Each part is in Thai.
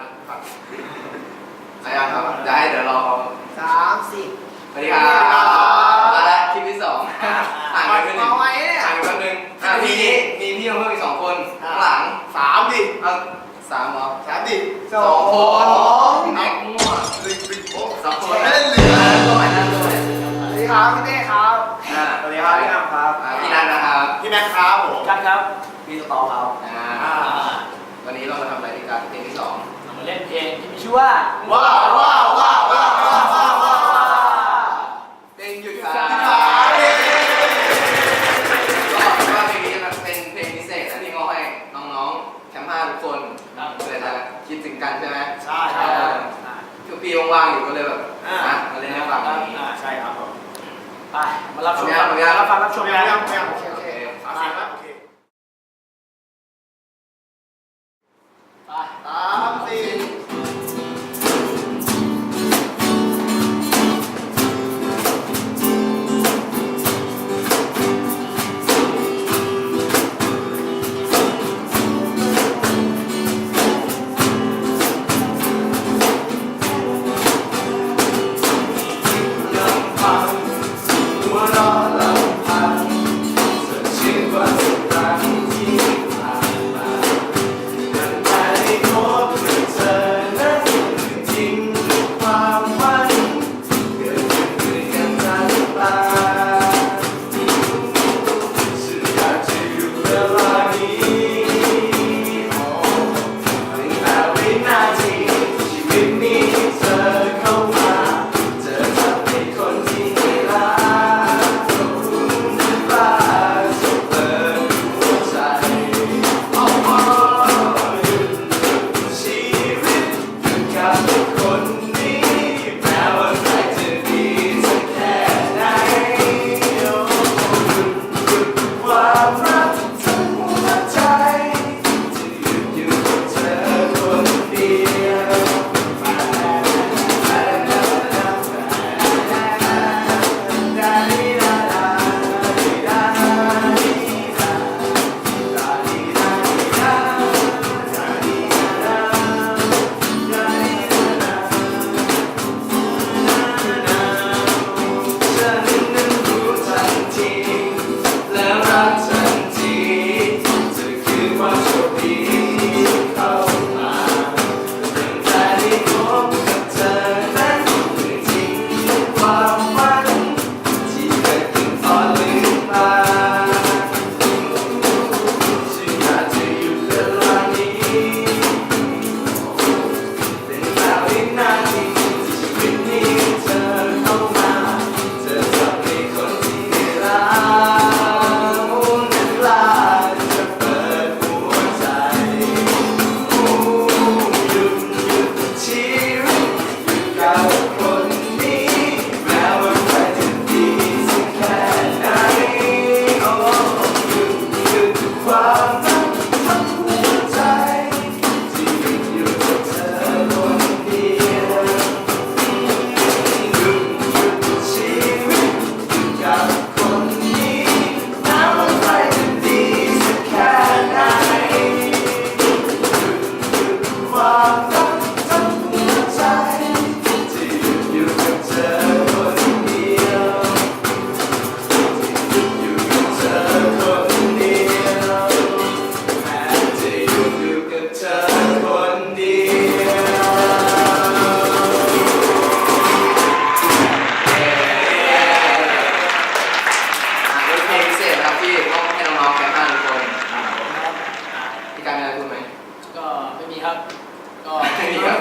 นะฟังใครอะครับจะให้เดี๋ยวรอสามสี่สวัสดีครับมาแล้วคลิปที่สองห่างกันไปหนึ่งมาไว้เนี่ยห่างกันแป๊บนึงอะมีมีพี่มาเพิ่มอีกสองคนข้างหลังสามดิเอาสามเหรอสามดิสองแม็กมั่วหนึ่งปิดโป๊ะสองคนไม่ได้เหลือตัวใหม่นั่นตัวใหม่สวัสดีครับพี่เต้ครับอ่าสวัสดีครับพี่น้ำครับอ่าพี่นัทนะครับพี่แม็กครับผมกันครับพี่สตอครับอ่าอ่าวันนี้เรามาทำอะไรดีกันเพลงที่สอง เล่นเพลงที่มีชื่อว่า ว้าวว้าวว้าวว้าวว้าวว้าวว้าวเต็งหยุดขาที่ขาเย้ก็ถือว่าเพลงนี้มันเป็นเพลงพิเศษนะที่มอบให้น้องๆแคมป์ห้าทุกคนครับ เผื่อจะคิดถึงกันใช่ไหมใช่ครับอ่าคือปีว่างๆอยู่ก็เลยแบบอ่าอะมาเล่นให้ฟังอย่างนี้ อ่าใช่ครับผมไปมารับชมกันมารับฟังรับชมกันครับ โอเค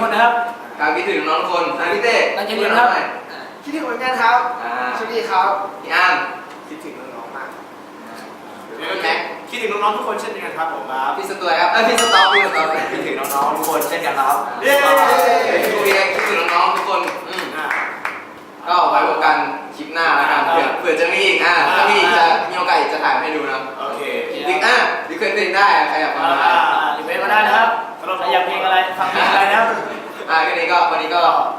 คนนะครับการคิดถึงน้องทุกคนอะพี่เต้ตั้งใจเรียนครับ พูดหอยคิดถึงเหมือนกันครับอ่าสวัสดีครับ พี่อ้ามคิดถึงน้องๆมาก พี่แม็กคิดถึงน้องๆทุกคนเช่นเดียวกันครับผมครับพี่สตวยครับเอ้ยพี่สต็อกพี่สต็อกคิดถึงน้องๆทุกคนเช่นกันครับเย้พี่เอ็กซ์คิดถึงน้องๆทุกคนอืมอ่า ก็ไว้พบกันคลิปหน้าแล้วกันเผื่อเผื่อจะมีอีกอะถ้ามีอีกจะมีโอกาสอีกจะถ่ายมาให้ดูนะโอเค อีกอะหรือเคยติดได้อะใครอยาก 머리가 머리가